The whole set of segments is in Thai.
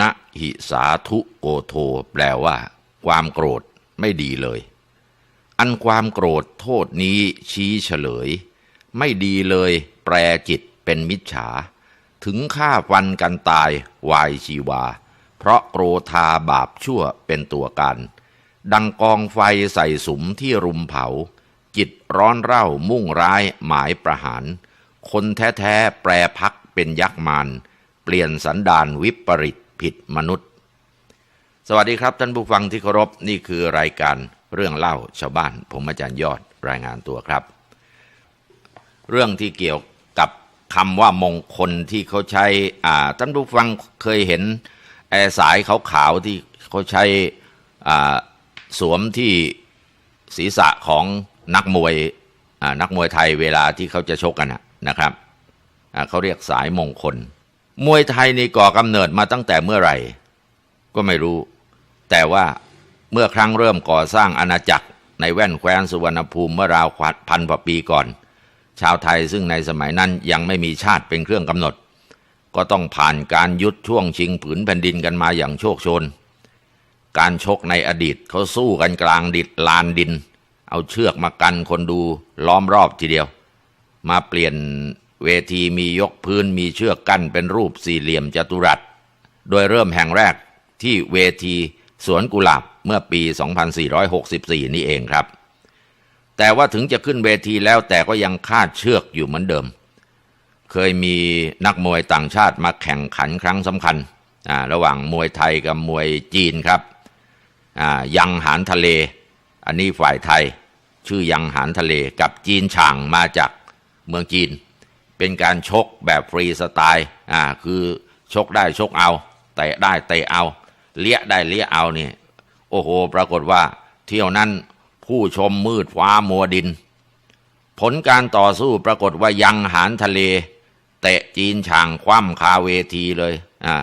นะหิสาธุโกโท แปลว่า ความโกรธไม่ดีเลย อันความโกรธโทษนี้ชี้เฉลย ไม่ดีเลย แปรจิตเป็นมิจฉา ถึงฆ่าฟันกันตายวายชีวา เพราะโกรธาบาปชั่วเป็นตัวการ ดังกองไฟใส่สุมที่รุมเผา จิตร้อนเร่ามุ่งร้ายหมายประหาร คนแท้ๆแปรพักเป็นยักษ์มารเปลี่ยนสันดานวิปริต ผิดมนุษย์ สวัสดีครับท่านผู้ฟังที่เคารพนี่คือรายการเรื่องเล่าชาวบ้าน ผมอาจารย์ยอดรายงานตัวครับ เรื่องที่เกี่ยวกับคำว่ามงคลที่เขาใช้ท่านผู้ฟังเคยเห็นแอร์สายขาวๆที่เขาใช้สวมที่ศีรษะของนักมวยนักมวยไทยเวลาที่เขาจะชกกันนะครับเขาเรียกสายมงคล มวยไทยนี่ก่อกำเนิดมาตั้งแต่เมื่อไหร่ ก็ไม่รู้ แต่ว่าเมื่อครั้งเริ่มก่อสร้างอาณาจักรในแว่นแคว้นสุวรรณภูมิเมื่อราวพันกว่าปีก่อน ชาวไทยซึ่งในสมัยนั้นยังไม่มีชาติเป็นเครื่องกำหนด ก็ต้องผ่านการยุดช่วงชิงผืนแผ่นดินกันมาอย่างโชคชน การชกในอดีตเขาสู้กันกลางดิดลานดิน เอาเชือกมากันคนดูล้อมรอบทีเดียว มาเปลี่ยน เวทีมียกพื้นมีเชือกกั้นเป็นรูปสี่เหลี่ยมจัตุรัส โดยเริ่มแห่งแรกที่เวทีสวนกุหลาบเมื่อปี 2464 นี่เองครับ แต่ว่าถึงจะขึ้นเวทีแล้วแต่ก็ยังคาดเชือกอยู่เหมือนเดิม เคยมีนักมวยต่างชาติมาแข่งขันครั้งสำคัญ ระหว่างมวยไทยกับมวยจีนครับ ยังหานทะเล อันนี้ฝ่ายไทย ชื่อยังหานทะเลกับจีนฉางมาจากเมืองจีน เป็นการชกแบบฟรีสไตล์อ่าคือชกได้ชกเอาเตะได้เตะเอา เลี้ยได้เลี้ยเอาเนี่ยโอ้โห ปรากฏว่า เที่ยวนั้นผู้ชมมืดฟ้ามัวดิน ผลการต่อสู้ปรากฏว่ายังหานทะเล เตะจีนช่างคว่ำคาเวทีเลยอ่า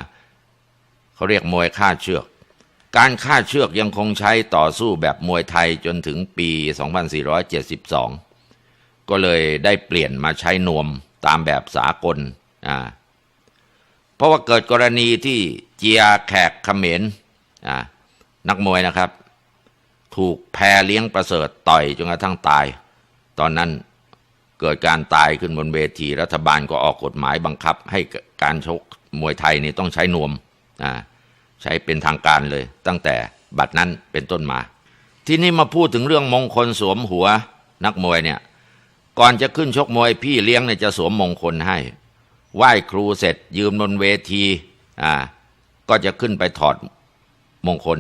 เขาเรียกมวยค่าเชือก การค่าเชือกยังคงใช้ต่อสู้แบบมวยไทยจนถึงปี 2472 ก็เลยได้เปลี่ยนมาใช้นวม ตามแบบสากลอ่าเพราะว่าเกิดกรณีที่เจียแขกเขมรอ่านักมวยนะครับ ถูกแพรเลี้ยงประเสริฐต่อยจนกระทั่งตาย ตอนนั้นเกิดการตายขึ้นบนเวทีรัฐบาลก็ออกกฎหมายบังคับ ให้การชกมวยไทยนี่ต้องใช้นวมอ่าใช้เป็นทางการเลย ตั้งแต่บัดนั้นเป็นต้นมา ที่นี่มาพูดถึงเรื่องมงคลสวมหัวนักมวยเนี่ย ก่อนจะขึ้นชกมวยพี่เลี้ยงเนี่ยจะสวมมงคลให้ ไหว้ครูเสร็จยืมบนเวทีอ่าก็จะขึ้นไปถอดมงคล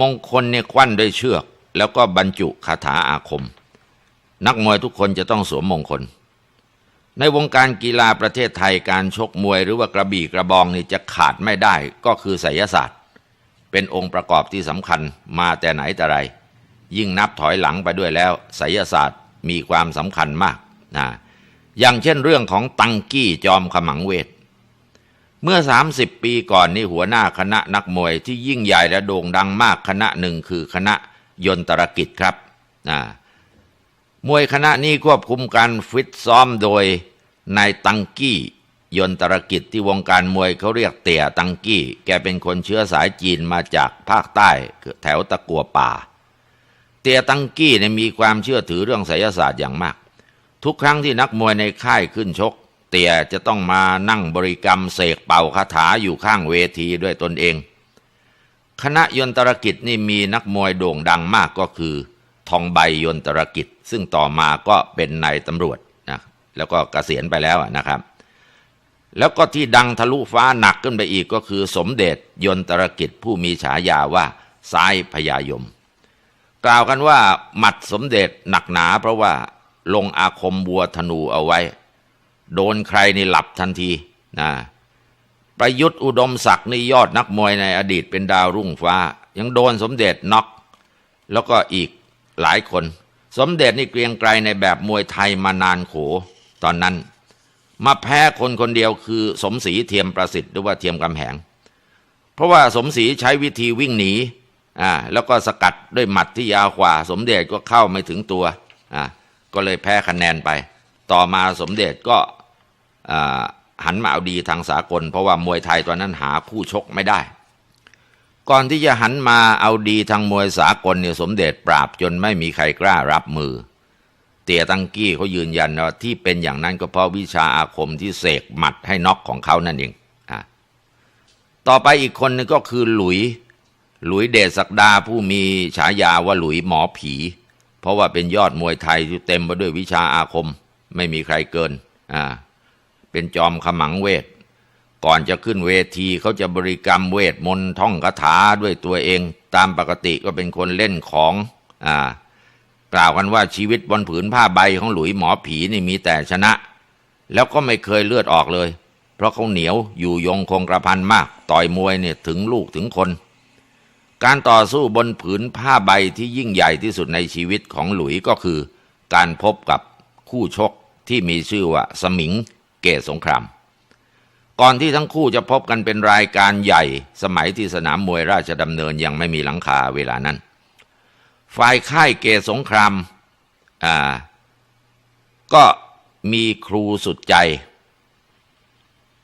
มงคลเนี่ยควันด้วยเชือก แล้วก็บรรจุคาถาอาคม นักมวยทุกคนจะต้องสวมมงคล ในวงการกีฬาประเทศไทยการชกมวยหรือว่ากระบี่กระบองนี่จะขาดไม่ได้ก็คือไสยศาสตร์ เป็นองค์ประกอบที่สำคัญมาแต่ไหนแต่ไร ยิ่งนับถอยหลังไปด้วยแล้วไสยศาสตร์ มีความสำคัญมากนะอย่างเช่นเรื่องของตังกี้จอมขมังเวท เมื่อ 30 ปีก่อนนี่หัวหน้าคณะนักมวยที่ยิ่งใหญ่และโด่งดังมากคณะหนึ่งคือคณะยนตรกิจครับนะมวยคณะนี้ควบคุมการฟิตซ้อมโดยนายตังกี้ยนตรกิจที่วงการมวยเขาเรียกเตี่ยตังกี้ แกเป็นคนเชื้อสายจีนมาจากภาคใต้แถวตะกัวป่า ตียตังกี้เนี่ยมีความเชื่อถือเรื่องไสยศาสตร์อย่างมาก ทุกครั้งที่นักมวยในค่ายขึ้นชก เตียจะต้องมานั่งบริกรรมเสกเป่าคาถาอยู่ข้างเวทีด้วยตนเอง คณะยนตรกิจนี่มีนักมวยโด่งดังมากก็คือ ทองใบยนตรกิจ ซึ่งต่อมาก็เป็นนายตำรวจนะแล้วก็เกษียณไปแล้วนะครับ แล้วก็ที่ดังทะลุฟ้าหนักขึ้นไปอีกก็คือ สมเด็จยนตรกิจผู้มีฉายาว่าซ้ายพญายม กล่าวกันว่าหมัดสมเด็จหนักหนาเพราะว่าลงอาคมบัวธนูเอาไว้ โดนใครนี่หลับทันทีนะประยุทธ์อุดมศักดิ์นี่ยอดนักมวยในอดีตเป็นดาวรุ่งฟ้า ยังโดนสมเด็จน็อกแล้วก็อีกหลายคน สมเด็จนี่เกรียงไกรในแบบมวยไทยมานานโข ตอนนั้น มาแพ้คนคนเดียวคือสมศรีเทียมประสิทธิ์หรือว่าเทียมกำแหง เพราะว่าสมศรีใช้วิธีวิ่งหนี อ่าแล้วก็สกัดด้วยหมัดที่ยาวกว่า สมเด็จก็เข้าไม่ถึงตัวอ่าก็เลยแพ้คะแนนไป ต่อมาสมเด็จก็อ่าหันมาเอาดีทางสากล เพราะว่ามวยไทยตอนนั้นหาคู่ชกไม่ได้ ก่อนที่จะหันมาเอาดีทางมวยสากลเนี่ยสมเด็จปราบจนไม่มีใครกล้ารับมือ เตียตังกี้เขายืนยันว่าที่เป็นอย่างนั้นก็เพราะวิชาอาคมที่เสกหมัดให้น็อกของเขานั่นเองอะต่อไปอีกคนนึงก็คือหลุย หลุยเดชศักดาผู้มีฉายาว่าหลุยหมอผี เพราะว่าเป็นยอดมวยไทยที่เต็มไปด้วยวิชาอาคม ไม่มีใครเกินอ่าเป็นจอมขมังเวท ก่อนจะขึ้นเวทีเขาจะบริกรรมเวทมนต์ท่องคาถาด้วยตัวเอง ตามปกติก็เป็นคนเล่นของอ่ากล่าวกันว่าชีวิตบนผืนผ้าใบของหลุยหมอผีนี่มีแต่ชนะ แล้วก็ไม่เคยเลือดออกเลย เพราะเขาเหนียวอยู่ยงคงกระพันมาก ต่อยมวยเนี่ยถึงลูกถึงคน การต่อสู้บนผืนผ้าใบที่ยิ่งใหญ่ที่สุดในชีวิตของหลุยก็คือ การพบกับคู่ชกที่มีชื่อว่าสมิงเกตสงคราม ก่อนที่ทั้งคู่จะพบกันเป็นรายการใหญ่สมัยที่สนามมวยราชดำเนินยังไม่มีหลังคาเวลานั้น ฝ่ายค่ายเกตสงครามอ่าก็มีครูสุดใจ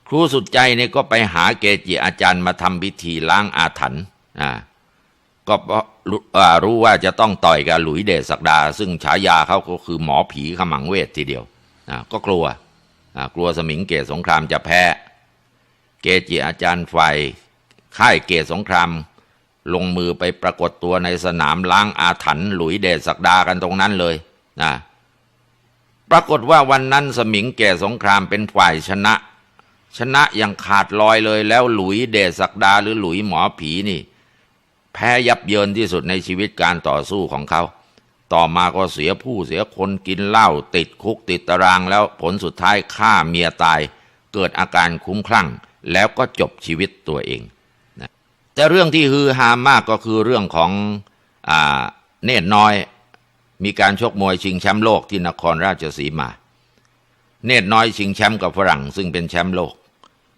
ครูสุดใจเนี่ยก็ไปหาเกจิอาจารย์มาทำพิธีล้างอาถรรพ์อ่า ก็รู้ว่าจะต้องต่อยกับหลุยเดชศักดา ซึ่งฉายาเขาก็คือหมอผีขมังเวททีเดียวก็กลัวกลัวสมิงเกตสงครามจะแพ้ เกจิอาจารย์ฝ่ายค่ายเกตสงคราม ลงมือไปปรากฏตัวในสนามล้างอาถรรพ์หลุยเดชศักดากันตรงนั้นเลยนะปรากฏว่าวันนั้นสมิงเกตสงครามเป็นฝ่ายชนะ ชนะอย่างขาดลอยเลยแล้วหลุยเดชศักดาหรือหลุยหมอผีนี่ แพ้ยับเยินที่สุดในชีวิตการต่อสู้ของเขา ต่อมาก็เสียผู้เสียคนกินเหล้าติดคุกติดตารางแล้วผลสุดท้ายฆ่าเมียตาย เกิดอาการคุ้มคลั่ง แล้วก็จบชีวิตตัวเองนะแต่เรื่องที่ฮือฮามากก็คือเรื่องของอเนตรน้อย มีการชกมวยชิงแชมป์โลกที่นครราชสีมา เนตรน้อยชิงแชมป์กับฝรั่งซึ่งเป็นแชมป์โลก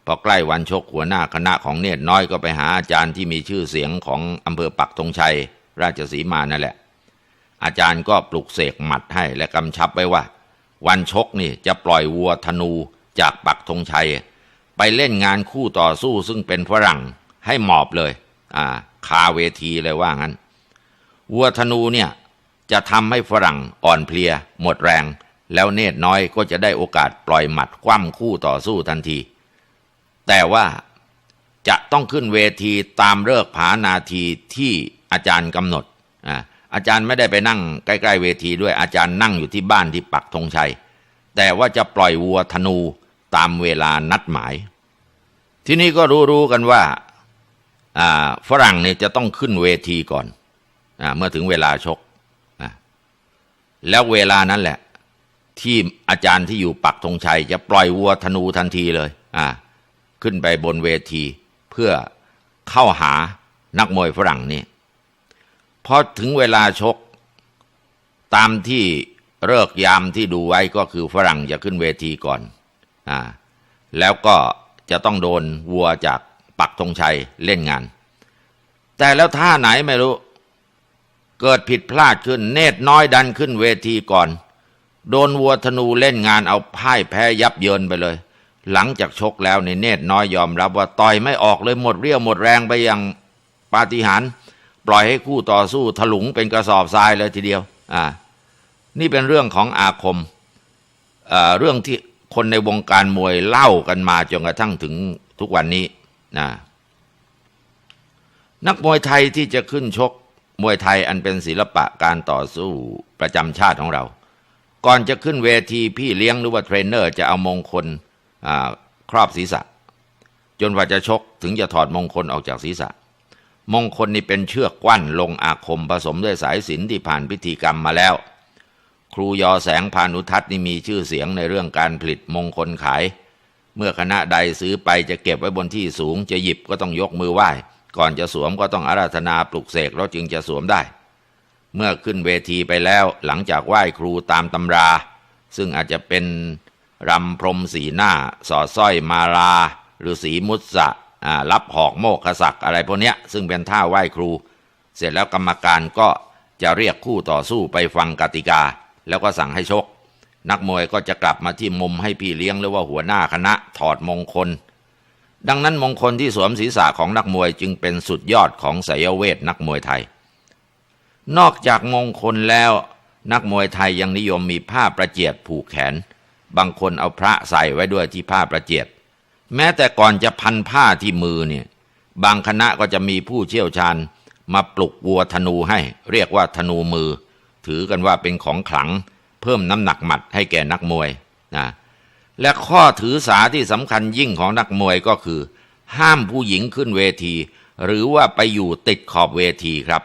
พอใกล้วันชกหัวหน้าคณะของเนตรน้อยก็ไปหาอาจารย์ที่มีชื่อเสียงของอำเภอปักธงชัย ราชสีมานั่นแหละ อาจารย์ก็ปลุกเสกหมัดให้และกำชับไว้ว่า วันชกนี่จะปล่อยวัวธนูจากปักธงชัย ไปเล่นงานคู่ต่อสู้ซึ่งเป็นฝรั่งให้หมอบเลย อ่าคาเวทีเลยว่างั้น วัวธนูเนี่ยจะทำให้ฝรั่งอ่อนเพลีย หมดแรง แล้วเนตรน้อยก็จะได้โอกาสปล่อยหมัดคว่ำคู่ต่อสู้ทันที แต่ว่าจะต้องขึ้นเวทีตามเลิกผานาทีที่อาจารย์กำหนดอ่าอาจารย์ไม่ได้ไปนั่งใกล้ๆเวทีด้วยอาจารย์นั่งอยู่ที่บ้านที่ปักธงชัย แต่ว่าจะปล่อยวัวธนูตามเวลานัดหมาย ที่นี้ก็รู้ๆกันว่าอ่าฝรั่งเนี่ยจะต้องขึ้นเวทีก่อนอาเมื่อถึงเวลาชกอ่าแล้วเวลานั้นแหละ ที่อาจารย์ที่อยู่ปักธงชัย จะปล่อยวัวธนูทันทีเลย อ่า ขึ้นไปบนเวทีเพื่อเข้าหานักมวยฝรั่งนี่พอถึงเวลาชก ตามที่เลิกยามที่ดูไว้ก็คือฝรั่งจะขึ้นเวทีก่อนอ่าแล้วก็จะต้องโดนวัวจากปักธงชัยเล่นงาน แต่แล้วท่าไหนไม่รู้ เกิดผิดพลาดขึ้นเนตรน้อยดันขึ้นเวทีก่อน โดนวัวธนูเล่นงานเอาพ่ายแพ้ยับเยินไปเลย หลังจากชกแล้วในเนตรน้อยยอมรับว่าต่อยไม่ออกเลยหมดเรี่ยวหมดแรงไปอย่างปาฏิหาริย์ปล่อยให้คู่ต่อสู้ถลุงเป็นกระสอบทรายเลยทีเดียว อ่า นี่เป็นเรื่องของอาคมเอ่อเรื่องที่คนในวงการมวยเล่ากันมาจนกระทั่งถึงทุกวันนี้นะนักมวยไทยที่จะขึ้นชกมวยไทยอันเป็นศิลปะการต่อสู้ประจำชาติของเรา ก่อนจะขึ้นเวทีพี่เลี้ยงหรือว่าเทรนเนอร์จะเอามงคล ครอบศีรษะ จนกว่าจะชกถึงจะถอดมงคลออกจากศีรษะ มงคลนี่เป็นเชือกกวั้นลงอาคมผสมด้วยสายสินที่ผ่านพิธีกรรมมาแล้ว ครูยอแสงพานุทัศน์นี่มีชื่อเสียงในเรื่องการผลิตมงคลขาย เมื่อคณะใดซื้อไปจะเก็บไว้บนที่สูง จะหยิบก็ต้องยกมือไหว้ ก่อนจะสวมก็ต้องอาราธนาปลุกเสกแล้วจึงจะสวมได้ เมื่อขึ้นเวทีไปแล้วหลังจากไหว้ครูตามตำรา ซึ่งอาจจะเป็น รำพรมสีหน้า สอดสร้อยมาลาหรือสีมุสะรับหอกโมกขศักอะไรพวกเนี้ยซึ่งเป็นท่าไหว้ครู เสร็จแล้วกรรมการก็จะเรียกคู่ต่อสู้ไปฟังกติกา แล้วก็สั่งให้ชก นักมวยก็จะกลับมาที่มุมให้พี่เลี้ยงหรือว่าหัวหน้าคณะถอดมงคล ดังนั้นมงคลที่สวมศีรษะของนักมวยจึงเป็นสุดยอดของไสยเวทนักมวยไทย นอกจากมงคลแล้วนักมวยไทยยังนิยมมีผ้าประเจียดผูกแขน บางคนเอาพระใส่ไว้ด้วยที่ผ้าประเจียดแม้แต่ก่อนจะพันผ้าที่มือเนี่ย บางคณะก็จะมีผู้เชี่ยวชาญ มาปลุกวัวธนูให้ เรียกว่าธนูมือ ถือกันว่าเป็นของขลัง เพิ่มน้ำหนักหมัดให้แก่นักมวยนะและข้อถือสาที่สำคัญยิ่งของนักมวยก็คือ ห้ามผู้หญิงขึ้นเวที หรือว่าไปอยู่ติดขอบเวทีครับ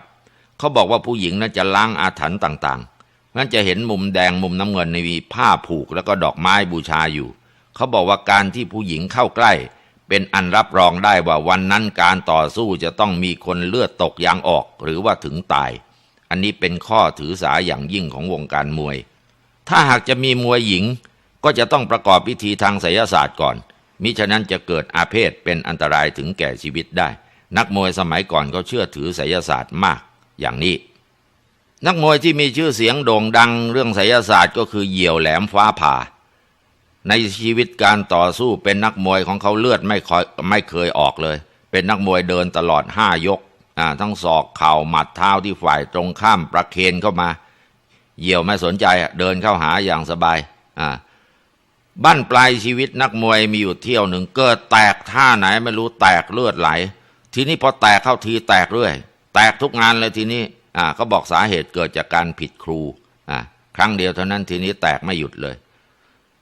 เขาบอกว่าผู้หญิงนั้นจะล้างอาถรรพ์ต่างๆ งั้นจะเห็นมุมแดงมุมน้ำเงินในมีผ้าผูกแล้วก็ดอกไม้บูชาอยู่ เขาบอกว่าการที่ผู้หญิงเข้าใกล้ เป็นอันรับรองได้ว่าวันนั้นการต่อสู้จะต้องมีคนเลือดตกยางออกหรือว่าถึงตาย อันนี้เป็นข้อถือสาอย่างยิ่งของวงการมวย ถ้าหากจะมีมวยหญิง ก็จะต้องประกอบพิธีทางไสยศาสตร์ก่อน มิฉะนั้นจะเกิดอาเพศเป็นอันตรายถึงแก่ชีวิตได้ นักมวยสมัยก่อนเขาเชื่อถือไสยศาสตร์มาก อย่างนี้ นักมวยที่มีชื่อเสียงโด่งดังเรื่องไสยศาสตร์ก็คือเหยี่ยวแหลมฟ้าผ่า ในชีวิตการต่อสู้เป็นนักมวยของเขาเลือดไม่คอยไม่เคยออกเลย เป็นนักมวยเดินตลอดห้ายกทั้งศอกเข่าหมัดเท้าที่ฝ่ายตรงข้ามประเคนเข้ามา เหยี่ยวไม่สนใจเดินเข้าหาอย่างสบายอ่าบั้นปลายชีวิตนักมวยมีอยู่เที่ยวหนึ่งเกิดแตกท่าไหนไม่รู้แตกเลือดไหล ทีนี้พอแตกเข้าทีแตกเรื่อย แตกทุกงานเลยทีนี้ อ่าเขาบอกสาเหตุเกิดจากการผิดครูอ่าครั้งเดียวเท่านั้นทีนี้แตกไม่หยุดเลย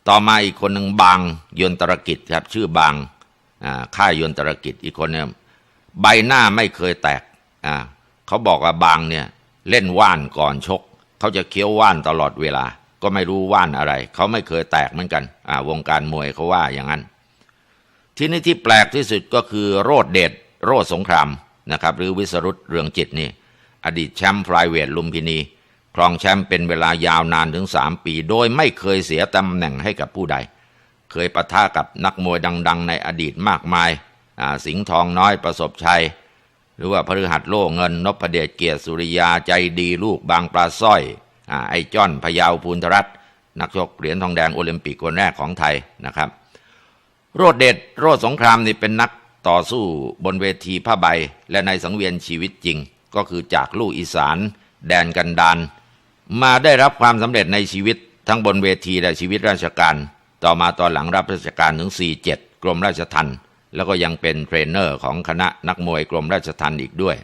ต่อมาอีกคนหนึ่งบางยนตรกิจครับ ชื่อบางอ่าค่ายยนตรกิจอีกคนเนี่ยใบหน้าไม่เคยแตกอ่าเขาบอกว่าบางเนี่ยเล่นว่านก่อนชก เขาจะเคี้ยวว่านตลอดเวลา ก็ไม่รู้ว่านอะไร เขาไม่เคยแตกเหมือนกันอ่าวงการมวยเขาว่าอย่างนั้น ที่นี่ที่แปลกที่สุดก็คือโรดเดชโรดสงครามนะครับ หรือวิสรุตเรืองจิตนี่ ดีตแชมป์ฟลายเวทลุมพินี ครองแชมป์เป็นเวลายาวนานถึง3ปี โดยไม่เคยเสียตำแหน่งให้กับผู้ใด เคยปะทะกับนักมวยดัง ๆ ในอดีตมากมายาสิงห์ทองน้อยประสบชัย หรือว่าพฤหัสโล่เงินนพเดชเกียรติสุริยาใจดีลูกบางปลาสร้อยอไอจ้อนพยาวภูนทรัตน์นักชกเหรียญทองแดงโอลิมปิกคนแรกของไทยนะครับ โรดเดชโรดสงครามนี่เป็นนักต่อสู้บนเวทีผ้าใบและในสังเวียนชีวิตจริง ก็คือจากลูกอีสาน แดนกันดานมาได้รับความสำเร็จในชีวิตทั้งบนเวทีและชีวิตราชการ ต่อมาตอนหลังรับราชการถึง 47 กรมราชทัณฑ์แล้วก็ยังเป็นเทรนเนอร์ของคณะนักมวยกรมราชทัณฑ์อีกด้วย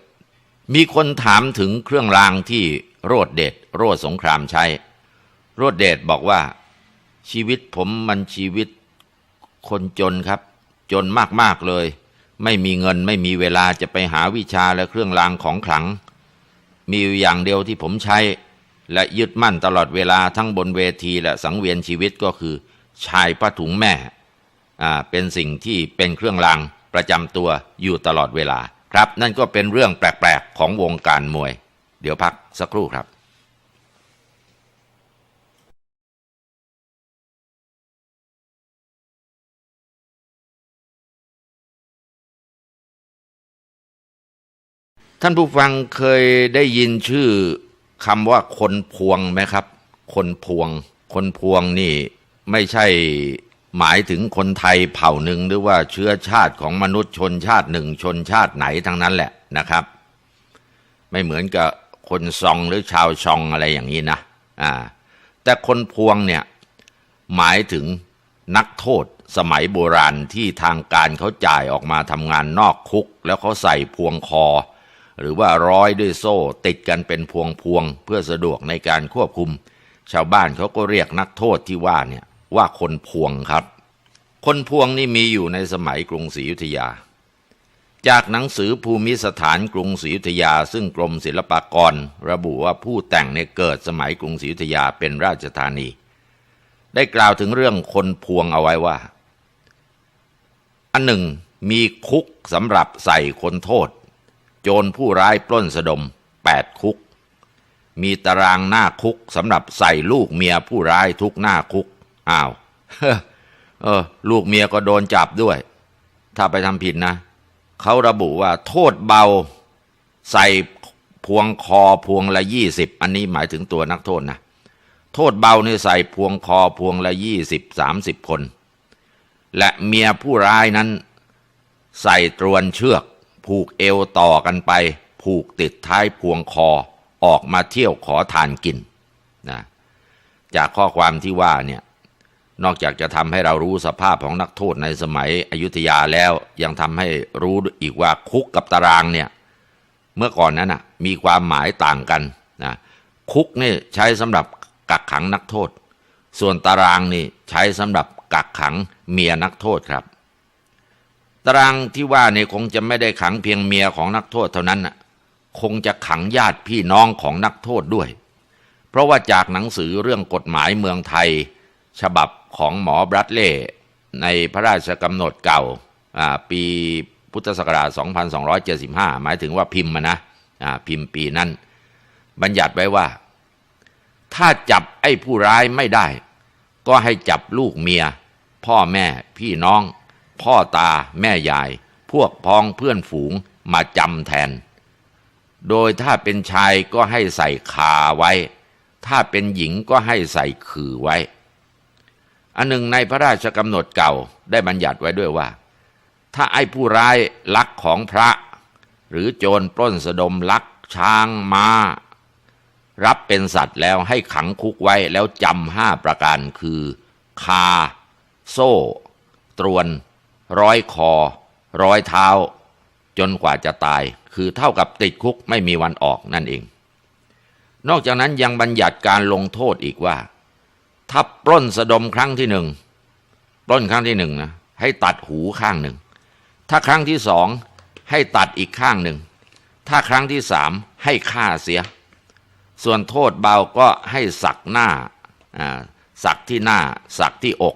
มีคนถามถึงเครื่องรางที่โรดเดชโรดสงครามใช้ โรดเดชบอกว่า ชีวิตผมมันชีวิตคนจนครับ จนมากๆเลย ไม่มีเงินไม่มีเวลาจะไปหาวิชาและเครื่องรางของขลัง มีอยู่อย่างเดียวที่ผมใช้ และยึดมั่นตลอดเวลาทั้งบนเวทีและสังเวียนชีวิตก็คือ ชายผ้าถุงแม่อ่าเป็นสิ่งที่เป็นเครื่องรางประจำตัวอยู่ตลอดเวลา ครับ นั่นก็เป็นเรื่องแปลกๆของวงการมวย เดี๋ยวพักสักครู่ครับ ท่านผู้ฟังเคยได้ยินชื่อคำว่าคนพวงไหมครับ คนพวง คนพวงนี่ไม่ใช่หมายถึงคนไทยเผ่าหนึ่งหรือว่าเชื้อชาติของมนุษย์ชนชาติหนึ่งชนชาติไหนทั้งนั้นแหละนะครับ ไม่เหมือนกับคนซองหรือชาวชองอะไรอย่างนี้นะอ่าแต่คนพวงเนี่ยหมายถึงนักโทษสมัยโบราณที่ทางการเขาจ่ายออกมาทำงานนอกคุก แล้วเขาใส่พวงคอ หรือว่าร้อยด้วยโซ่ติดกันเป็นพวงพวงเพื่อสะดวกในการควบคุม ชาวบ้านเขาก็เรียกนักโทษที่ว่าเนี่ยว่าคนพวงครับ คนพวงนี่มีอยู่ในสมัยกรุงศรีอยุธยา จากหนังสือภูมิสถานกรุงศรีอยุธยา ซึ่งกรมศิลปากร ระบุว่าผู้แต่งเนี่ยเกิดสมัยกรุงศรีอยุธยาเป็นราชธานี ได้กล่าวถึงเรื่องคนพวงเอาไว้ว่า อันหนึ่งมีคุกสำหรับใส่คนโทษ โจรผู้ร้ายปล้นสะดมแปดคุก มีตารางหน้าคุกสำหรับใส่ลูกเมียผู้ร้ายทุกหน้าคุก อ้าวเออ ลูกเมียก็โดนจับด้วย ถ้าไปทำผิดนะ เขาระบุว่าโทษเบาใส่พวงคอพวงละยี่สิบอันนี้หมายถึงตัวนักโทษนะโทษเบาเนี่ยใส่พวงคอพวงละยี่สิบสามสิบคน และเมียผู้ร้ายนั้น ใส่ตรวนเชือก ผูกเอวต่อกันไป ผูกติดท้ายพวงคอออกมาเที่ยวขอทานกินนะจากข้อความที่ว่าเนี่ยนอกจากจะทำให้เรารู้สภาพของนักโทษในสมัยอยุธยาแล้ว ยังทำให้รู้อีกว่าคุกกับตารางเนี่ยเมื่อก่อนนั้นนะมีความหมายต่างกันนะคุกนี่ใช้สำหรับกักขังนักโทษ ส่วนตารางนี่ใช้สำหรับกักขังเมียนักโทษครับ ตารางที่ว่านี่คงจะไม่ได้ขังเพียงเมียของนักโทษเท่านั้นน่ะคงจะขังญาติพี่น้องของนักโทษด้วย เพราะว่าจากหนังสือเรื่องกฎหมายเมืองไทย ฉบับของหมอบรัตเล่ในพระราชกำหนดเก่าปีพุทธศักราช 2275 หมายถึงว่าพิมพ์มานะพิมพ์ปีนั้น บัญญัติไว้ว่า ถ้าจับไอ้ผู้ร้ายไม่ได้ ก็ให้จับลูกเมีย พ่อแม่พี่น้อง พ่อตาแม่ยาย พวกพ้องเพื่อนฝูงมาจำแทน โดยถ้าเป็นชายก็ให้ใส่คาไว้ ถ้าเป็นหญิงก็ให้ใส่คือไว้ อันหนึ่งในพระราชกำหนดเก่าได้บัญญัติไว้ด้วยว่า ถ้าไอ้ผู้ร้ายลักของพระ หรือโจรปล้นสะดมลักช้างมา้า รับเป็นสัตว์แล้วให้ขังคุกไว้แล้วจำห้าประการคือ คา โซ่ ตรวน ร้อยคอ ร้อยเท้า จนกว่าจะตาย คือเท่ากับติดคุกไม่มีวันออกนั่นเอง นอกจากนั้นยังบัญญัติการลงโทษอีกว่า ถ้าปล้นสะดมครั้งที่หนึ่งปล้นครั้งที่หนึ่งนะให้ตัดหูข้างหนึ่ง ถ้าครั้งที่สองให้ตัดอีกข้างหนึ่ง ถ้าครั้งที่สามให้ฆ่าเสีย ส่วนโทษเบาก็ให้สักหน้าอ่าสักที่หน้า สักที่อก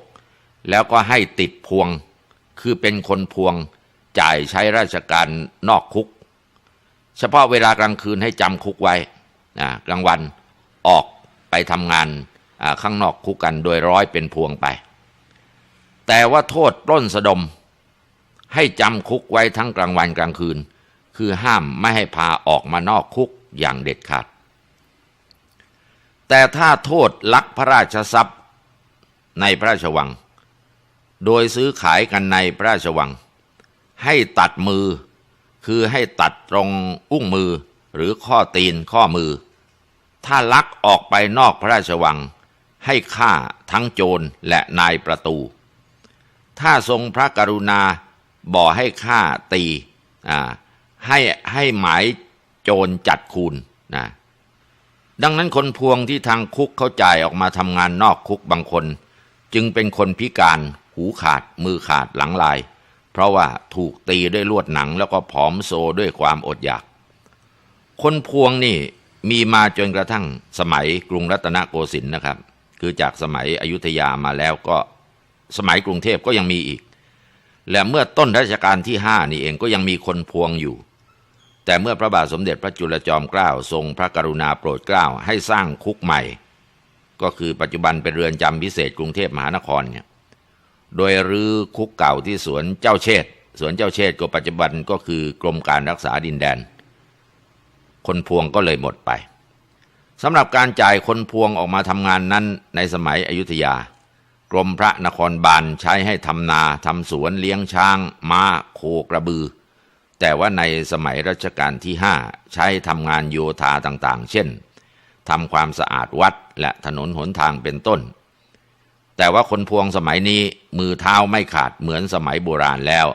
แล้วก็ให้ติดพวง คือเป็นคนพวงจ่ายใช้ราชการนอกคุก เฉพาะเวลากลางคืนให้จำคุกไว้กลางวันออกไปทำงานข้างนอกคุกกันโดยร้อยเป็นพวงไป แต่ว่าโทษปล้นสะดม ให้จำคุกไว้ทั้งกลางวันกลางคืน คือห้ามไม่ให้พาออกมานอกคุกอย่างเด็ดขาด แต่ถ้าโทษลักพระราชทรัพย์ในพระราชวัง โดยซื้อขายกันในพระราชวัง ให้ตัดมือ คือให้ตัดตรงอุ้งมือหรือข้อตีนข้อมือ ถ้าลักออกไปนอกพระราชวัง ให้ฆ่าทั้งโจรและนายประตู ถ้าทรงพระกรุณาบ่อให้ฆ่าตีอ่าให้ให้หมายโจรจัดคูณนะดังนั้นคนพวงที่ทางคุกเขาจ่ายออกมาทำงานนอกคุกบางคน จึงเป็นคนพิการหูขาดมือขาดหลังลาย เพราะว่าถูกตีด้วยลวดหนังแล้วก็ผอมโซด้วยความอดอยาก คนพวงนี่มีมาจนกระทั่งสมัยกรุงรัตนโกสินทร์นะครับ คือจากสมัยอยุธยามาแล้วก็สมัยกรุงเทพก็ยังมีอีก และเมื่อต้นรัชกาลที่ห้านี่เองก็ยังมีคนพวงอยู่ แต่เมื่อพระบาทสมเด็จพระจุลจอมเกล้าทรงพระกรุณาโปรดเกล้าให้สร้างคุกใหม่ ก็คือปัจจุบันเป็นเรือนจำพิเศษกรุงเทพมหานครเนี่ย โดยรื้อคุกเก่าที่สวนเจ้าเชษฐ์สวนเจ้าเชษฐ์ก็ปัจจุบันก็คือกรมการรักษาดินแดน คนพวงก็เลยหมดไปสำหรับการจ่ายคนพวงออกมาทำงานนั้นในสมัยอยุธยา กรมพระนครบาลใช้ให้ทำนาทำสวนเลี้ยงช้างม้าโคกระบือ แต่ว่าในสมัยรัชกาลที่ห้าใช้ทำงานโยธาต่างๆ เช่นทำความสะอาดวัดและถนนหนทางเป็นต้น แต่ว่าคนพวงสมัยนี้มือเท้าไม่ขาดเหมือนสมัยโบราณแล้ว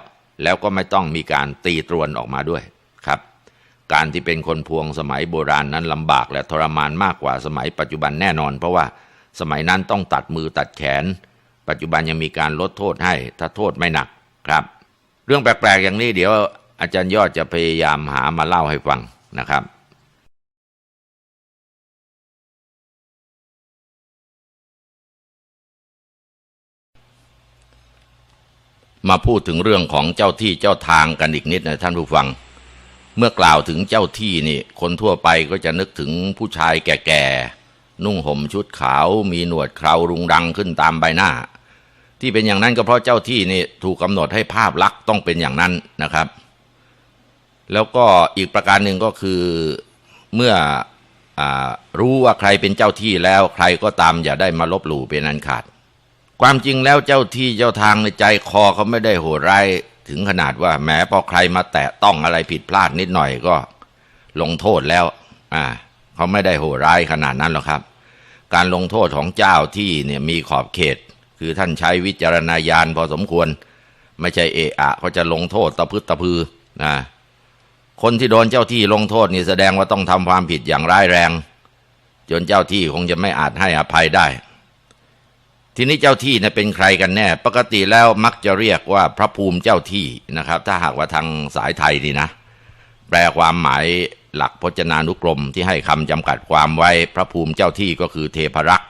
แล้วก็ไม่ต้องมีการตีตรวนออกมาด้วยครับ การที่เป็นคนพวงสมัยโบราณนั้นลำบากและทรมานมากกว่าสมัยปัจจุบันแน่นอน เพราะว่าสมัยนั้นต้องตัดมือตัดแขน ปัจจุบันยังมีการลดโทษให้ ถ้าโทษไม่หนักครับ เรื่องแปลกๆอย่างนี้เดี๋ยวอาจารย์ยอดจะพยายามหามาเล่าให้ฟังนะครับ มาพูดถึงเรื่องของเจ้าที่เจ้าทางกันอีกนิดนะท่านผู้ฟัง เมื่อกล่าวถึงเจ้าที่นี่ คนทั่วไปก็จะนึกถึงผู้ชายแก่ๆ นุ่งห่มชุดขาว มีหนวดเครารุงรังขึ้นตามใบหน้า ที่เป็นอย่างนั้นก็เพราะเจ้าที่นี่ถูกกำหนดให้ภาพลักษณ์ต้องเป็นอย่างนั้นนะครับ แล้วก็อีกประการหนึ่งก็คือเมื่ออรู้ว่าใครเป็นเจ้าที่แล้วใครก็ตามอย่าได้มาลบหลู่เป็นอันขาด ความจริงแล้วเจ้าที่เจ้าทางในใจคอเขาไม่ได้โหดร้ายถึงขนาดว่าแหมพอใครมาแตะต้องอะไรผิดพลาดนิดหน่อยก็ ลงโทษแล้ว อ่าเขาไม่ได้โหดร้ายขนาดนั้นหรอกครับ การลงโทษของเจ้าที่เนี่ยมีขอบเขต คือท่านใช้วิจารณญาณพอสมควร ไม่ใช่เอะอะเขาจะลงโทษตะพึดตะพือนะคนที่โดนเจ้าที่ลงโทษนี่แสดงว่าต้องทำความผิดอย่างร้ายแรง จนเจ้าที่คงจะไม่อาจให้อภัยได้ ทีนี้เจ้าที่เนี่ยเป็นใครกันแน่ ปกติแล้วมักจะเรียกว่าพระภูมิเจ้าที่นะครับ ถ้าหากว่าทางสายไทยนี่นะ แปลความหมายหลักพจนานุกรมที่ให้คำจำกัดความไว้พระภูมิเจ้าที่ก็คือเทพรักษ์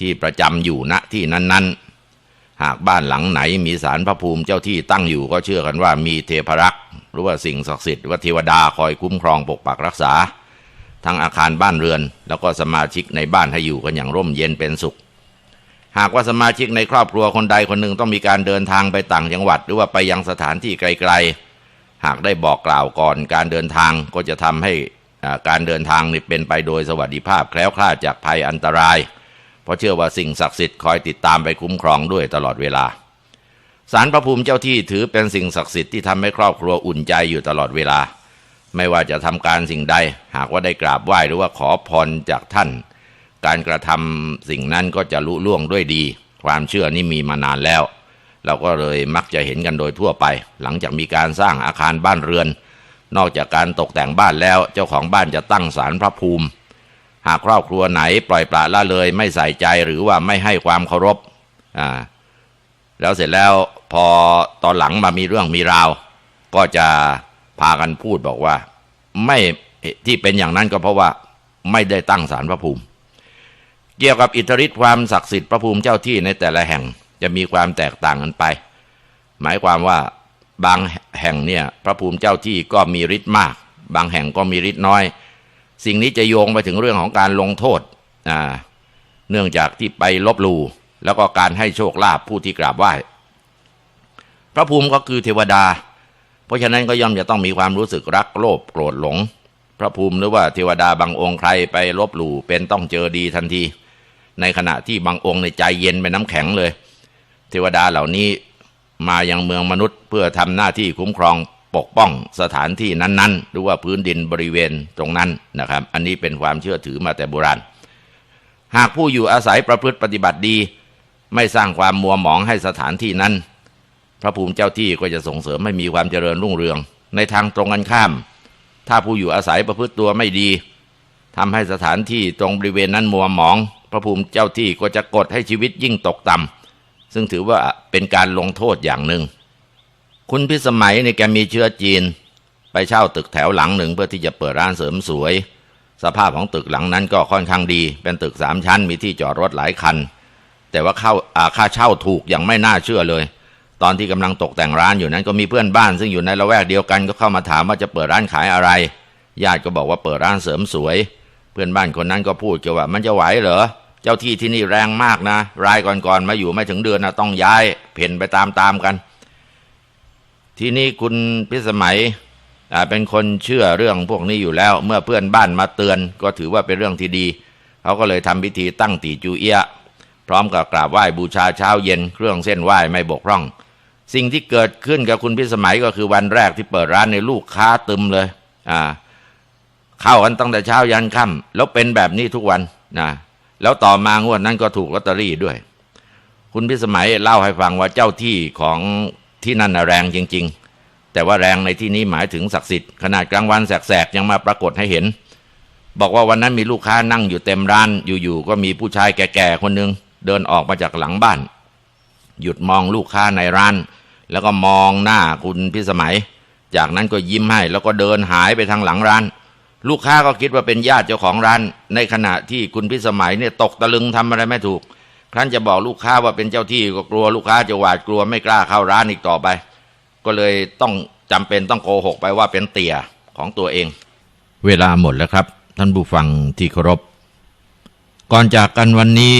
ที่ประจำอยู่ณที่นั้น ๆ หากบ้านหลังไหนมีศาลพระภูมิเจ้าที่ตั้งอยู่ก็เชื่อกันว่ามีเทพรักษ์หรือว่าสิ่งศักดิ์สิทธิ์หรือว่าเทวดาคอยคุ้มครองปกปักรักษา ทั้งอาคารบ้านเรือน แล้วก็สมาชิกในบ้านให้อยู่กันอย่างร่มเย็นเป็นสุข หากว่าสมาชิกในครอบครัวคนใดคนหนึ่งต้องมีการเดินทางไปต่างจังหวัด หรือว่าไปยังสถานที่ไกล ๆ หากได้บอกกล่าวก่อนการเดินทางก็จะทำให้อ่าการเดินทางนี่เป็นไปโดยสวัสดิภาพแคล้วคลาดจากภัยอันตราย เพราะเชื่อว่าสิ่งศักดิ์สิทธิ์คอยติดตามไปคุ้มครองด้วยตลอดเวลาสารพระภูมิเจ้าที่ถือเป็นสิ่งศักดิ์สิทธิ์ที่ทำให้ครอบครัวอุ่นใจอยู่ตลอดเวลา ไม่ว่าจะทำการสิ่งใด หากว่าได้กราบไหว้หรือว่าขอพรจากท่าน การกระทำสิ่งนั้นก็จะลุล่วงด้วยดี ความเชื่อนี้มีมานานแล้ว เราก็เลยมักจะเห็นกันโดยทั่วไป หลังจากมีการสร้างอาคารบ้านเรือน นอกจากการตกแต่งบ้านแล้ว เจ้าของบ้านจะตั้งศาลพระภูมิ หากครอบครัวไหนปล่อยปละละเลยไม่ใส่ใจหรือว่าไม่ให้ความเคารพอ่าแล้วเสร็จแล้วพอตอนหลังมามีเรื่องมีราว ก็จะพากันพูดบอกว่า ไม่ที่เป็นอย่างนั้นก็เพราะว่าไม่ได้ตั้งศาลพระภูมิ เกี่ยวกับอิทธิฤทธิ์ความศักดิ์สิทธิ์พระภูมิเจ้าที่ในแต่ละแห่งจะมีความแตกต่างกันไป หมายความว่าบางแห่งเนี่ยพระภูมิเจ้าที่ก็มีฤทธิ์มาก บางแห่งก็มีฤทธิ์น้อย สิ่งนี้จะโยงไปถึงเรื่องของการลงโทษอ่าเนื่องจากที่ไปลบหลู่แล้วก็การให้โชคลาภผู้ที่กราบไหว้พระภูมิก็คือเทวดา เพราะฉะนั้นก็ย่อมจะต้องมีความรู้สึกรักโลภโกรธหลง พระภูมิหรือว่าเทวดาบางองค์ใครไปลบหลู่เป็นต้องเจอดีทันที ในขณะที่บางองค์ในใจเย็นเป็นน้ำแข็งเลย เทวดาเหล่านี้มายังเมืองมนุษย์เพื่อทำหน้าที่คุ้มครองปกป้องสถานที่นั้นๆ หรือว่าพื้นดินบริเวณตรงนั้นนะครับ อันนี้เป็นความเชื่อถือมาแต่โบราณ หากผู้อยู่อาศัยประพฤติปฏิบัติดี ไม่สร้างความมัวหมองให้สถานที่นั้น พระภูมิเจ้าที่ก็จะส่งเสริมให้มีความเจริญรุ่งเรือง ในทางตรงกันข้าม ถ้าผู้อยู่อาศัยประพฤติตัวไม่ดีทำให้สถานที่ตรงบริเวณนั้นมัวหมอง พระภูมิเจ้าที่ก็จะกดให้ชีวิตยิ่งตกต่ำซึ่งถือว่าเป็นการลงโทษอย่างหนึ่ง คุณพิสมัยในแกมีเชื้อจีน ไปเช่าตึกแถวหลังหนึ่งเพื่อที่จะเปิดร้านเสริมสวย สภาพของตึกหลังนั้นก็ค่อนข้างดี เป็นตึกสามชั้นมีที่จอดรถหลายคัน แต่ว่าเข้าอ่าค่าเช่าถูกอย่างไม่น่าเชื่อเลย ตอนที่กำลังตกแต่งร้านอยู่นั้นก็มีเพื่อนบ้าน ซึ่งอยู่ในละแวกเดียวกันก็เข้ามาถามว่าจะเปิดร้านขายอะไรญาติก็บอกว่าเปิดร้านเสริมสวย เพื่อนบ้านคนนั้นก็พูดเกี่ยวว่า มันจะไหวเหรอ เจ้าที่ที่นี่แรงมากนะ รายก่อนๆมาอยู่ไม่ถึงเดือนนะต้องย้ายเพ่นไปตามๆกัน ทีนี้คุณพิสมัยเป็นคนเชื่อเรื่องพวกนี้อยู่แล้ว เมื่อเพื่อนบ้านมาเตือน ก็ถือว่าเป็นเรื่องที่ดี เขาก็เลยทำพิธีตั้งตีจูเอียะพร้อมกับกราบไหว้บูชาเช้าเย็นเครื่องเส้นไหว้ไม่บกพร่อง สิ่งที่เกิดขึ้นกับคุณพิสมัยก็คือวันแรกที่เปิดร้านในลูกค้าตึมเลย อ่า เข้ากันตั้งแต่เช้ายันค่ำแล้วเป็นแบบนี้ทุกวันนะแล้วต่อมางวดนั้นก็ถูกลอตเตอรี่ด้วย คุณพิสมัยเล่าให้ฟังว่าเจ้าที่ของที่นั่นแรงจริง ๆ แต่ว่าแรงในที่นี้หมายถึงศักดิ์สิทธิ์ขนาดกลางวันแสกๆยังมาปรากฏให้เห็น บอกว่าวันนั้นมีลูกค้านั่งอยู่เต็มร้านอยู่ๆก็มีผู้ชายแก่ๆคนหนึ่งเดินออกมาจากหลังบ้าน หยุดมองลูกค้าในร้าน แล้วก็มองหน้าคุณพิสมัย จากนั้นก็ยิ้มให้แล้วก็เดินหายไปทางหลังร้าน ลูกค้าก็คิดว่าเป็นญาติเจ้าของร้าน ในขณะที่คุณพิสมัยเนี่ยตกตะลึงทำอะไรไม่ถูก ครั้นจะบอกลูกค้าว่าเป็นเจ้าที่ก็กลัวลูกค้าจะหวาดกลัวไม่กล้าเข้าร้านอีกต่อไป ก็เลยต้องจำเป็นต้องโกหกไปว่าเป็นเตี่ยของตัวเอง เวลาหมดแล้วครับ ท่านผู้ฟังที่เคารพ ก่อนจากกันวันนี้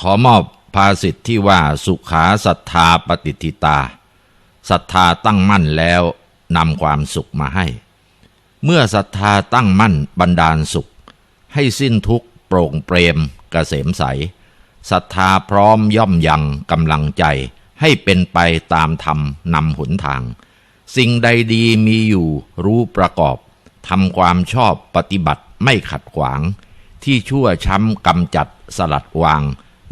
ขอมอบภาษิตที่ว่าสุขาศรัทธาปฏิทิตาศรัทธาตั้งมั่นแล้วนำความสุขมาให้ เมื่อศรัทธาตั้งมั่นบันดาลสุข ให้สิ้นทุกข์โปร่งเปรมกเกษมใสศรัทธาพร้อมย่อมยังกำลังใจให้เป็นไปตามธรรมนำหนทาง สิ่งใดดีมีอยู่รู้ประกอบทำความชอบปฏิบัติไม่ขัดขวาง ที่ชั่วช้ำกำจัดสลัดวาง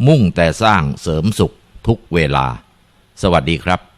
มุ่งแต่สร้างเสริมสุขทุกเวลา สวัสดีครับ